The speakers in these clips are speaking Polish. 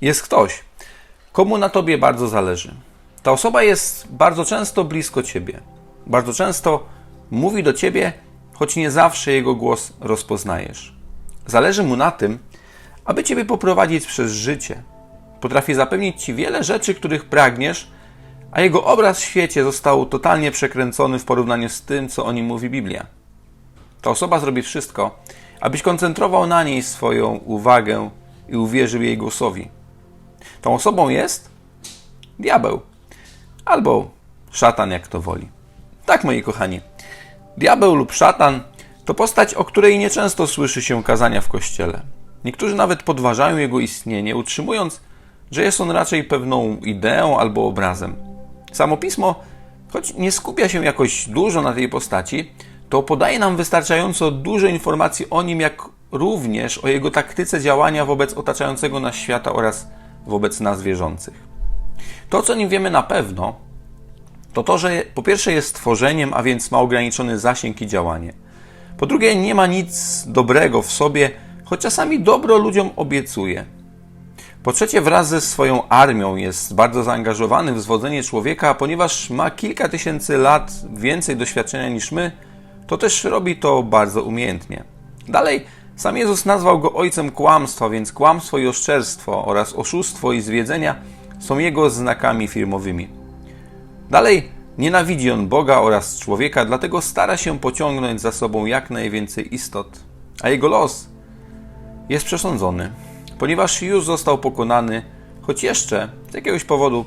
jest ktoś, komu na tobie bardzo zależy. Ta osoba jest bardzo często blisko ciebie. Bardzo często mówi do ciebie, choć nie zawsze jego głos rozpoznajesz. Zależy mu na tym, aby ciebie poprowadzić przez życie. Potrafi zapewnić ci wiele rzeczy, których pragniesz, a jego obraz w świecie został totalnie przekręcony w porównaniu z tym, co o nim mówi Biblia. Ta osoba zrobi wszystko, abyś koncentrował na niej swoją uwagę i uwierzył jej głosowi. Tą osobą jest diabeł albo szatan, jak to woli. Tak, moi kochani, diabeł lub szatan to postać, o której nieczęsto słyszy się kazania w kościele. Niektórzy nawet podważają jego istnienie, utrzymując, że jest on raczej pewną ideą albo obrazem. Samo pismo, choć nie skupia się jakoś dużo na tej postaci, to podaje nam wystarczająco dużo informacji o nim, jak również o jego taktyce działania wobec otaczającego nas świata oraz wobec nas wierzących. To, co nim wiemy na pewno, to to, że po pierwsze jest stworzeniem, a więc ma ograniczony zasięg i działanie. Po drugie, nie ma nic dobrego w sobie, choć czasami dobro ludziom obiecuje. Po trzecie, wraz ze swoją armią jest bardzo zaangażowany w zwodzenie człowieka, a ponieważ ma kilka tysięcy lat więcej doświadczenia niż my, to też robi to bardzo umiejętnie. Dalej, sam Jezus nazwał go ojcem kłamstwa, więc kłamstwo i oszczerstwo oraz oszustwo i zwiedzenia są jego znakami firmowymi. Dalej, nienawidzi on Boga oraz człowieka, dlatego stara się pociągnąć za sobą jak najwięcej istot, a jego los jest przesądzony, ponieważ już został pokonany, choć jeszcze z jakiegoś powodu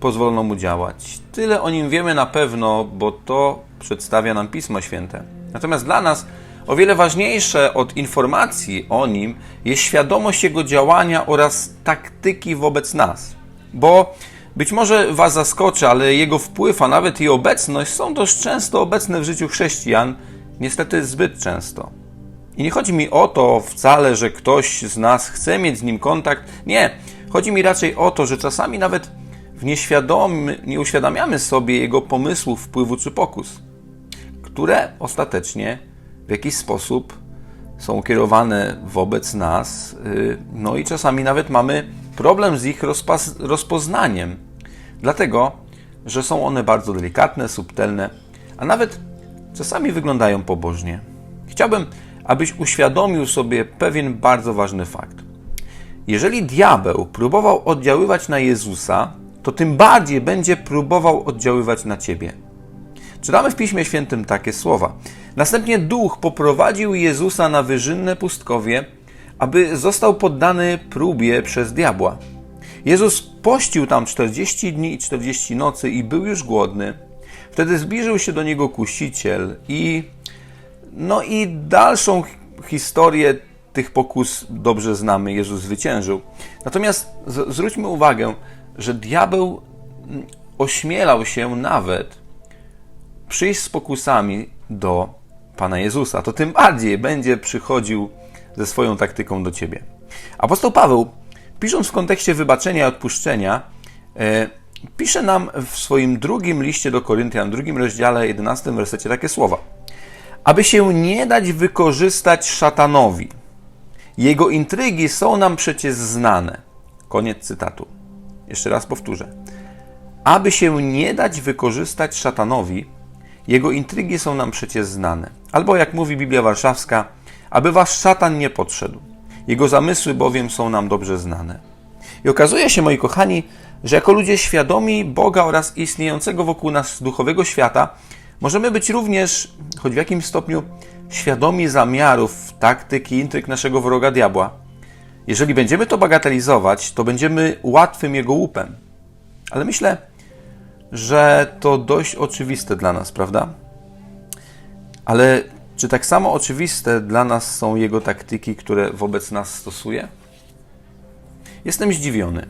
pozwolono mu działać. Tyle o nim wiemy na pewno, bo to przedstawia nam Pismo Święte. Natomiast dla nas o wiele ważniejsze od informacji o nim jest świadomość jego działania oraz taktyki wobec nas. Bo być może Was zaskoczy, ale jego wpływ, a nawet i obecność są dość często obecne w życiu chrześcijan, niestety zbyt często. I nie chodzi mi o to wcale, że ktoś z nas chce mieć z nim kontakt. Nie, chodzi mi raczej o to, że czasami nawet w nieświadomy, nie uświadamiamy sobie jego pomysłów, wpływu czy pokus, które ostatecznie w jakiś sposób są kierowane wobec nas, yy, no i czasami nawet mamy problem z ich rozpoznaniem, dlatego że są one bardzo delikatne, subtelne, a nawet czasami wyglądają pobożnie. Chciałbym, abyś uświadomił sobie pewien bardzo ważny fakt. Jeżeli diabeł próbował oddziaływać na Jezusa, to tym bardziej będzie próbował oddziaływać na ciebie. Czytamy w Piśmie Świętym takie słowa. Następnie duch poprowadził Jezusa na wyżynne pustkowie, aby został poddany próbie przez diabła. Jezus pościł tam 40 dni i 40 nocy i był już głodny. Wtedy zbliżył się do niego kusiciel i no i dalszą historię tych pokus dobrze znamy. Jezus zwyciężył. Natomiast zwróćmy uwagę, że diabeł mm, ośmielał się nawet przyjść z pokusami do Pana Jezusa. To tym bardziej będzie przychodził ze swoją taktyką do ciebie. Apostoł Paweł, pisząc w kontekście wybaczenia i odpuszczenia, e, pisze nam w swoim drugim liście do Koryntian, drugim rozdziale, 11 wersecie takie słowa. Aby się nie dać wykorzystać szatanowi. Jego intrygi są nam przecież znane. Koniec cytatu. Jeszcze raz powtórzę. Aby się nie dać wykorzystać szatanowi, jego intrygi są nam przecież znane. Albo jak mówi Biblia Warszawska, aby wasz szatan nie podszedł. Jego zamysły bowiem są nam dobrze znane. I okazuje się, moi kochani, że jako ludzie świadomi Boga oraz istniejącego wokół nas duchowego świata, możemy być również, choć w jakimś stopniu, świadomi zamiarów, taktyk i intryg naszego wroga diabła. Jeżeli będziemy to bagatelizować, to będziemy łatwym jego łupem. Ale myślę, że to dość oczywiste dla nas, prawda? Ale czy tak samo oczywiste dla nas są jego taktyki, które wobec nas stosuje? Jestem zdziwiony.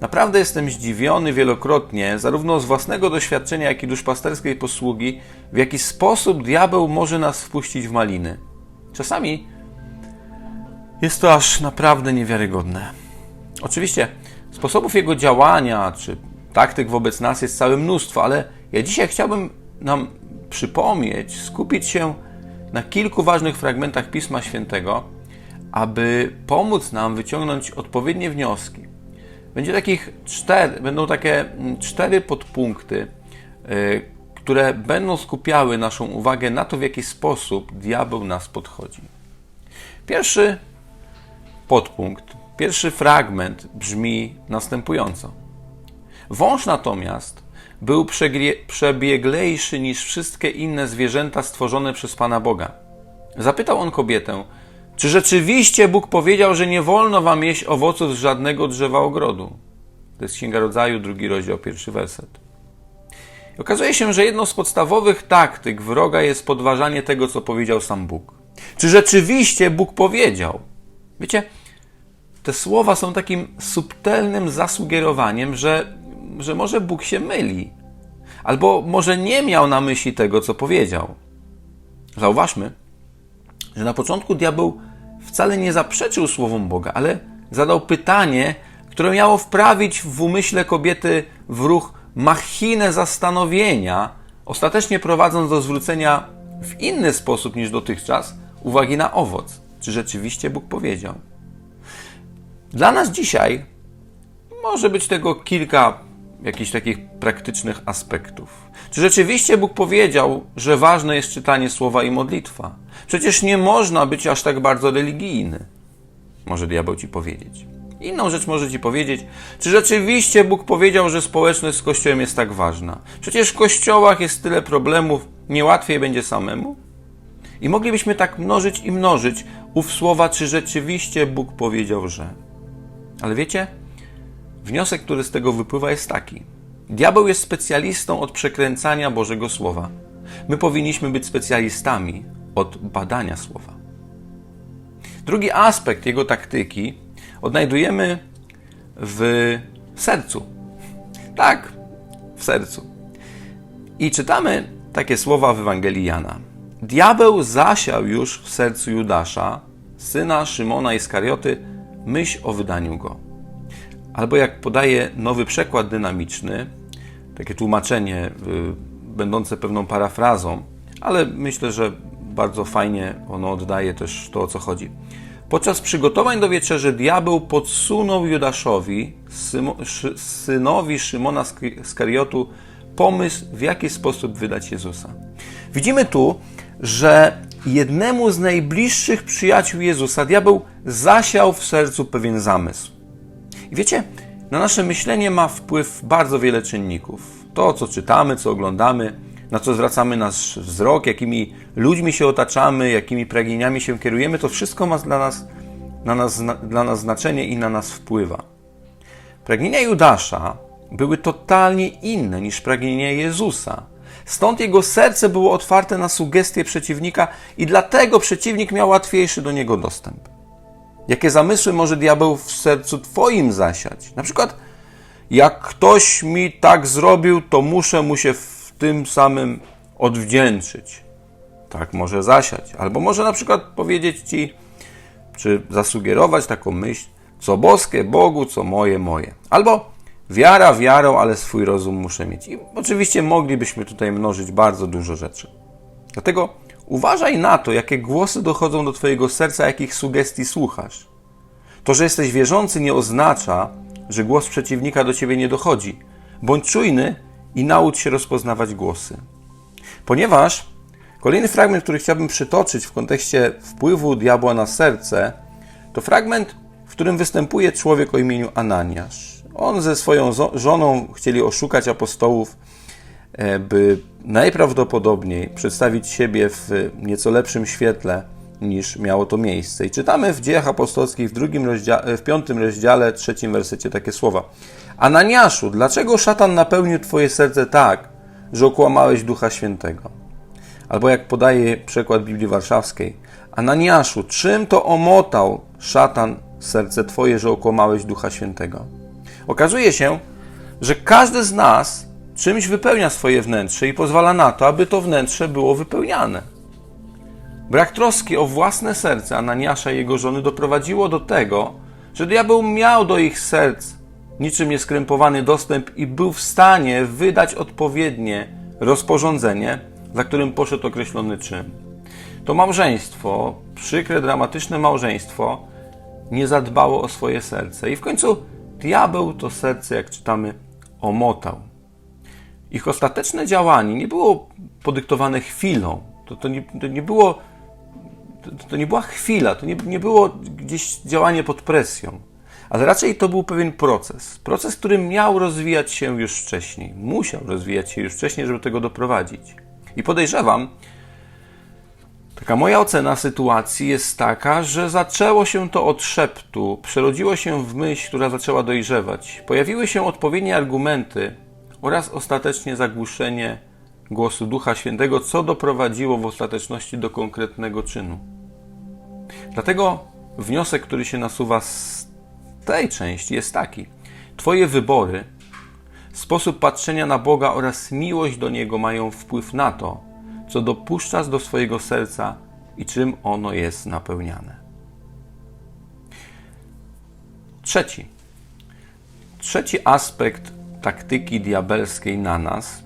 Naprawdę jestem zdziwiony wielokrotnie, zarówno z własnego doświadczenia, jak i duszpasterskiej posługi, w jaki sposób diabeł może nas wpuścić w maliny. Czasami jest to aż naprawdę niewiarygodne. Oczywiście sposobów jego działania czy taktyk wobec nas jest całe mnóstwo, ale ja dzisiaj chciałbym nam przypomnieć, skupić się na kilku ważnych fragmentach Pisma Świętego, aby pomóc nam wyciągnąć odpowiednie wnioski będzie takich cztery, będą takie mm, cztery podpunkty, y, które będą skupiały naszą uwagę na to, w jaki sposób diabeł nas podchodzi. Pierwszy podpunkt, pierwszy fragment brzmi następująco. Wąż natomiast był przebieglejszy niż wszystkie inne zwierzęta stworzone przez Pana Boga. Zapytał on kobietę, czy rzeczywiście Bóg powiedział, że nie wolno wam jeść owoców z żadnego drzewa ogrodu? To jest Księga Rodzaju, drugi rozdział, pierwszy werset. Okazuje się, że jedną z podstawowych taktyk wroga jest podważanie tego, co powiedział sam Bóg. Czy rzeczywiście Bóg powiedział? Wiecie, te słowa są takim subtelnym zasugerowaniem, że, że może Bóg się myli, albo może nie miał na myśli tego, co powiedział. Zauważmy, że na początku diabeł wcale nie zaprzeczył słowom Boga, ale zadał pytanie, które miało wprawić w umyśle kobiety w ruch machinę zastanowienia, ostatecznie prowadząc do zwrócenia w inny sposób niż dotychczas uwagi na owoc. Czy rzeczywiście Bóg powiedział? Dla nas dzisiaj może być tego kilka jakichś takich praktycznych aspektów. Czy rzeczywiście Bóg powiedział, że ważne jest czytanie słowa i modlitwa? Przecież nie można być aż tak bardzo religijny. Może diabeł ci powiedzieć. Inną rzecz może ci powiedzieć, czy rzeczywiście Bóg powiedział, że społeczność z Kościołem jest tak ważna? Przecież w kościołach jest tyle problemów, niełatwiej będzie samemu? I moglibyśmy tak mnożyć i mnożyć ów słowa, czy rzeczywiście Bóg powiedział, że. Ale wiecie, wniosek, który z tego wypływa, jest taki. Diabeł jest specjalistą od przekręcania Bożego Słowa. My powinniśmy być specjalistami od badania Słowa. Drugi aspekt jego taktyki odnajdujemy w sercu. Tak, w sercu. I czytamy takie słowa w Ewangelii Jana. Diabeł zasiał już w sercu Judasza, syna Szymona Iskarioty, myśl o wydaniu go. Albo jak podaje nowy przekład dynamiczny, takie tłumaczenie y, będące pewną parafrazą, ale myślę, że bardzo fajnie ono oddaje też to, o co chodzi. Podczas przygotowań do wieczerzy diabeł podsunął Judaszowi, synowi Szymona Skariotu, pomysł, w jaki sposób wydać Jezusa. Widzimy tu, że jednemu z najbliższych przyjaciół Jezusa diabeł zasiał w sercu pewien zamysł. I wiecie, na nasze myślenie ma wpływ bardzo wiele czynników. To, co czytamy, co oglądamy, na co zwracamy nasz wzrok, jakimi ludźmi się otaczamy, jakimi pragnieniami się kierujemy, to wszystko ma dla nas, dla nas, dla nas znaczenie i na nas wpływa. Pragnienia Judasza były totalnie inne niż pragnienia Jezusa. Stąd jego serce było otwarte na sugestie przeciwnika i dlatego przeciwnik miał łatwiejszy do niego dostęp. Jakie zamysły może diabeł w sercu Twoim zasiać? Na przykład, jak ktoś mi tak zrobił, to muszę mu się w tym samym odwdzięczyć. Tak może zasiać. Albo może na przykład powiedzieć Ci, czy zasugerować taką myśl, co boskie Bogu, co moje, moje. Albo wiara wiarą, ale swój rozum muszę mieć. I oczywiście moglibyśmy tutaj mnożyć bardzo dużo rzeczy. Dlatego Uważaj na to, jakie głosy dochodzą do Twojego serca, jakich sugestii słuchasz. To, że jesteś wierzący, nie oznacza, że głos przeciwnika do Ciebie nie dochodzi. Bądź czujny i naucz się rozpoznawać głosy. Ponieważ kolejny fragment, który chciałbym przytoczyć w kontekście wpływu diabła na serce, to fragment, w którym występuje człowiek o imieniu Ananiasz. On ze swoją żoną chcieli oszukać apostołów by najprawdopodobniej przedstawić siebie w nieco lepszym świetle niż miało to miejsce. I czytamy w Dziejach Apostolskich w, drugim rozdziale, w piątym rozdziale, trzecim wersecie takie słowa. Ananiaszu, dlaczego szatan napełnił Twoje serce tak, że okłamałeś Ducha Świętego? Albo jak podaje przekład Biblii Warszawskiej, Ananiaszu, czym to omotał szatan serce Twoje, że okłamałeś Ducha Świętego? Okazuje się, że każdy z nas czymś wypełnia swoje wnętrze i pozwala na to, aby to wnętrze było wypełniane. Brak troski o własne serce Ananiasza i jego żony doprowadziło do tego, że diabeł miał do ich serc niczym nieskrępowany dostęp i był w stanie wydać odpowiednie rozporządzenie, za którym poszedł określony czyn. To małżeństwo, przykre, dramatyczne małżeństwo, nie zadbało o swoje serce i w końcu diabeł to serce, jak czytamy, omotał. Ich ostateczne działanie nie było podyktowane chwilą. To, to, nie, to nie było. To, to nie była chwila, to nie, nie było gdzieś działanie pod presją, ale raczej to był pewien proces. Proces, który miał rozwijać się już wcześniej, musiał rozwijać się już wcześniej, żeby tego doprowadzić. I podejrzewam, Taka moja ocena sytuacji jest taka, że zaczęło się to od szeptu, przerodziło się w myśl, która zaczęła dojrzewać. Pojawiły się odpowiednie argumenty oraz ostatecznie zagłuszenie głosu Ducha Świętego, co doprowadziło w ostateczności do konkretnego czynu. Dlatego wniosek, który się nasuwa z tej części jest taki: Twoje wybory, sposób patrzenia na Boga oraz miłość do Niego mają wpływ na to, co dopuszczasz do swojego serca i czym ono jest napełniane. Trzeci. Trzeci aspekt taktyki diabelskiej na nas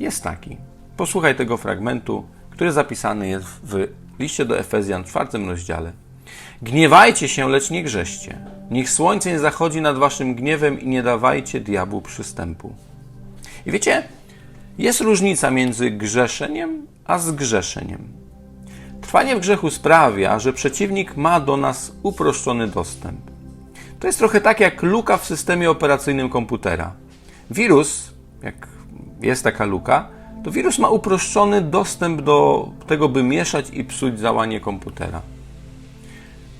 jest taki. Posłuchaj tego fragmentu, który zapisany jest w liście do Efezjan w czwartym rozdziale. Gniewajcie się, lecz nie grzeście. Niech słońce nie zachodzi nad waszym gniewem i nie dawajcie diabłu przystępu. I wiecie, jest różnica między grzeszeniem a zgrzeszeniem. Trwanie w grzechu sprawia, że przeciwnik ma do nas uproszczony dostęp. To jest trochę tak jak luka w systemie operacyjnym komputera. Wirus, jak jest taka luka, to wirus ma uproszczony dostęp do tego, by mieszać i psuć działanie komputera.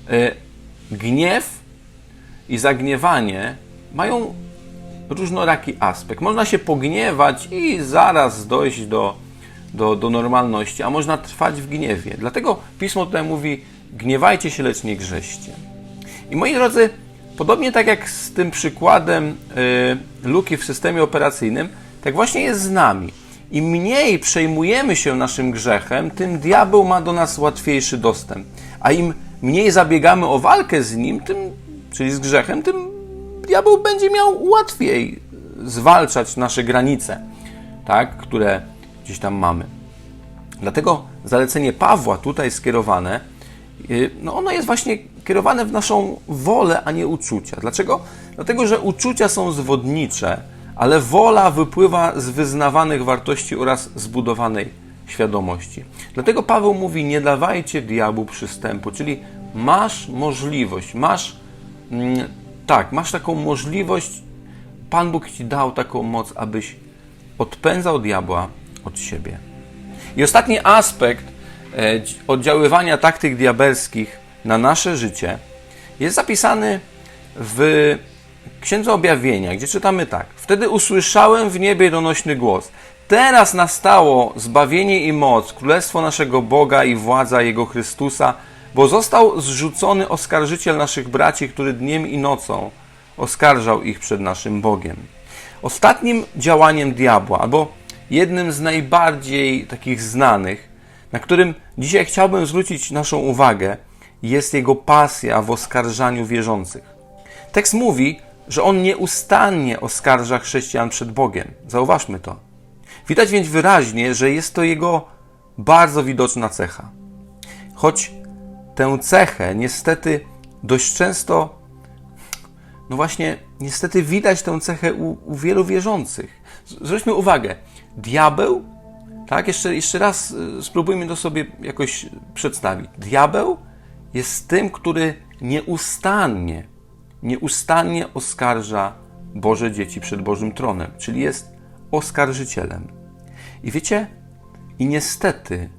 E, gniew i zagniewanie mają różnoraki aspekt. Można się pogniewać i zaraz dojść do, do, do normalności, a można trwać w gniewie. Dlatego pismo tutaj mówi: gniewajcie się, lecz nie grzeście. I moi drodzy, podobnie tak jak z tym przykładem y, luki w systemie operacyjnym, tak właśnie jest z nami. Im mniej przejmujemy się naszym grzechem, tym diabeł ma do nas łatwiejszy dostęp. A im mniej zabiegamy o walkę z nim, tym, czyli z grzechem, tym diabeł będzie miał łatwiej zwalczać nasze granice, tak, które gdzieś tam mamy. Dlatego zalecenie Pawła tutaj skierowane, y, no ono jest właśnie kierowane w naszą wolę, a nie uczucia. Dlaczego? Dlatego, że uczucia są zwodnicze, ale wola wypływa z wyznawanych wartości oraz zbudowanej świadomości. Dlatego Paweł mówi: Nie dawajcie diabłu przystępu, czyli masz możliwość, masz mm, tak, masz taką możliwość, Pan Bóg ci dał taką moc, abyś odpędzał diabła od siebie. I ostatni aspekt e, oddziaływania taktyk diabelskich na nasze życie jest zapisany w Księdze Objawienia, gdzie czytamy tak. Wtedy usłyszałem w niebie donośny głos. Teraz nastało zbawienie i moc, królestwo naszego Boga i władza Jego Chrystusa, bo został zrzucony oskarżyciel naszych braci, który dniem i nocą oskarżał ich przed naszym Bogiem. Ostatnim działaniem diabła, albo jednym z najbardziej takich znanych, na którym dzisiaj chciałbym zwrócić naszą uwagę, jest jego pasja w oskarżaniu wierzących. Tekst mówi, że on nieustannie oskarża chrześcijan przed Bogiem. Zauważmy to. Widać więc wyraźnie, że jest to jego bardzo widoczna cecha. Choć tę cechę niestety dość często, no właśnie, niestety widać tę cechę u, u wielu wierzących. Zwróćmy uwagę, diabeł, tak, jeszcze, jeszcze raz y, spróbujmy to sobie jakoś przedstawić. Diabeł jest tym, który nieustannie, nieustannie oskarża Boże dzieci przed Bożym tronem, czyli jest oskarżycielem. I wiecie, i niestety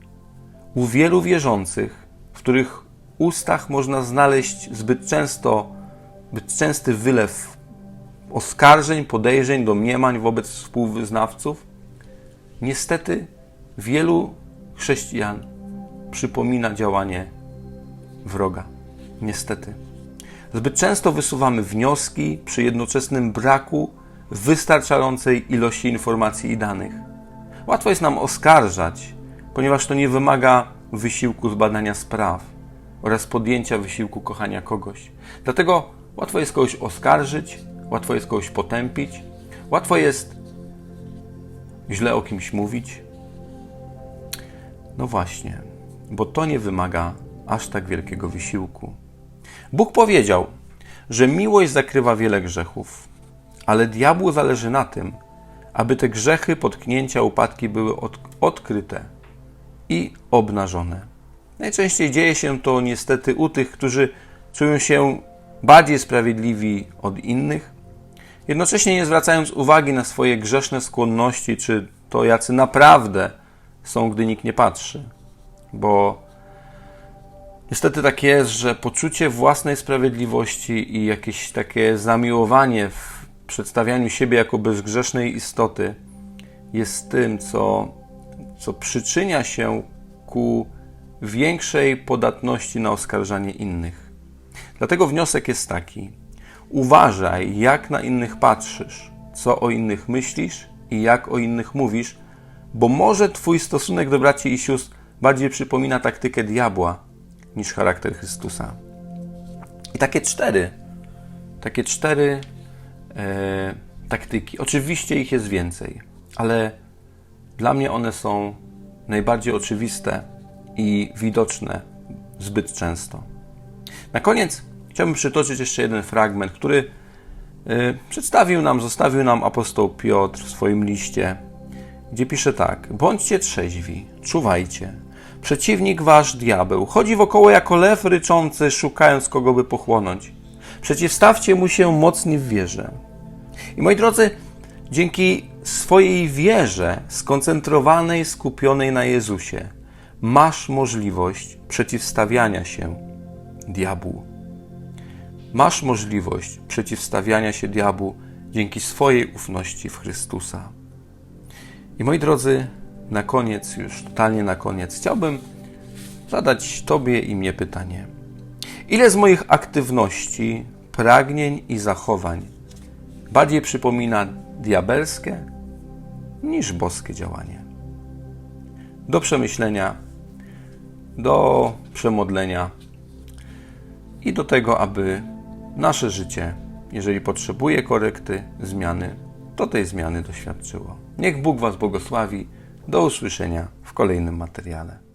u wielu wierzących, w których ustach można znaleźć zbyt często, zbyt częsty wylew oskarżeń, podejrzeń, domniemań wobec współwyznawców, niestety wielu chrześcijan przypomina działanie wroga. Niestety. Zbyt często wysuwamy wnioski przy jednoczesnym braku wystarczającej ilości informacji i danych. Łatwo jest nam oskarżać, ponieważ to nie wymaga wysiłku zbadania spraw oraz podjęcia wysiłku kochania kogoś. Dlatego łatwo jest kogoś oskarżyć, łatwo jest kogoś potępić, łatwo jest źle o kimś mówić. No właśnie, bo to nie wymaga aż tak wielkiego wysiłku. Bóg powiedział: że miłość zakrywa wiele grzechów, ale diabłu zależy na tym, aby te grzechy, potknięcia, upadki były od, odkryte i obnażone. Najczęściej dzieje się to niestety u tych, którzy czują się bardziej sprawiedliwi od innych, jednocześnie nie zwracając uwagi na swoje grzeszne skłonności, czy to jacy naprawdę są, gdy nikt nie patrzy. Bo niestety tak jest, że poczucie własnej sprawiedliwości i jakieś takie zamiłowanie w przedstawianiu siebie jako bezgrzesznej istoty jest tym, co, co przyczynia się ku większej podatności na oskarżanie innych. Dlatego wniosek jest taki: uważaj, jak na innych patrzysz, co o innych myślisz i jak o innych mówisz, bo może Twój stosunek do braci i sióstr bardziej przypomina taktykę diabła niż charakter Chrystusa. I takie cztery, takie cztery e, taktyki. Oczywiście ich jest więcej, ale dla mnie one są najbardziej oczywiste i widoczne zbyt często. Na koniec chciałbym przytoczyć jeszcze jeden fragment, który y, przedstawił nam, zostawił nam apostoł Piotr w swoim liście, gdzie pisze tak: Bądźcie trzeźwi, czuwajcie. Przeciwnik wasz diabeł chodzi wokoło jako lew ryczący, szukając kogo by pochłonąć. Przeciwstawcie mu się mocni w wierze. I moi drodzy, dzięki swojej wierze, skoncentrowanej, skupionej na Jezusie, masz możliwość przeciwstawiania się diabłu. Masz możliwość przeciwstawiania się diabłu dzięki swojej ufności w Chrystusa. I moi drodzy, na koniec, już totalnie na koniec, chciałbym zadać Tobie i mnie pytanie. Ile z moich aktywności, pragnień i zachowań bardziej przypomina diabelskie niż boskie działanie? Do przemyślenia, do przemodlenia i do tego, aby nasze życie, jeżeli potrzebuje korekty, zmiany, to tej zmiany doświadczyło. Niech Bóg Was błogosławi. Do usłyszenia w kolejnym materiale.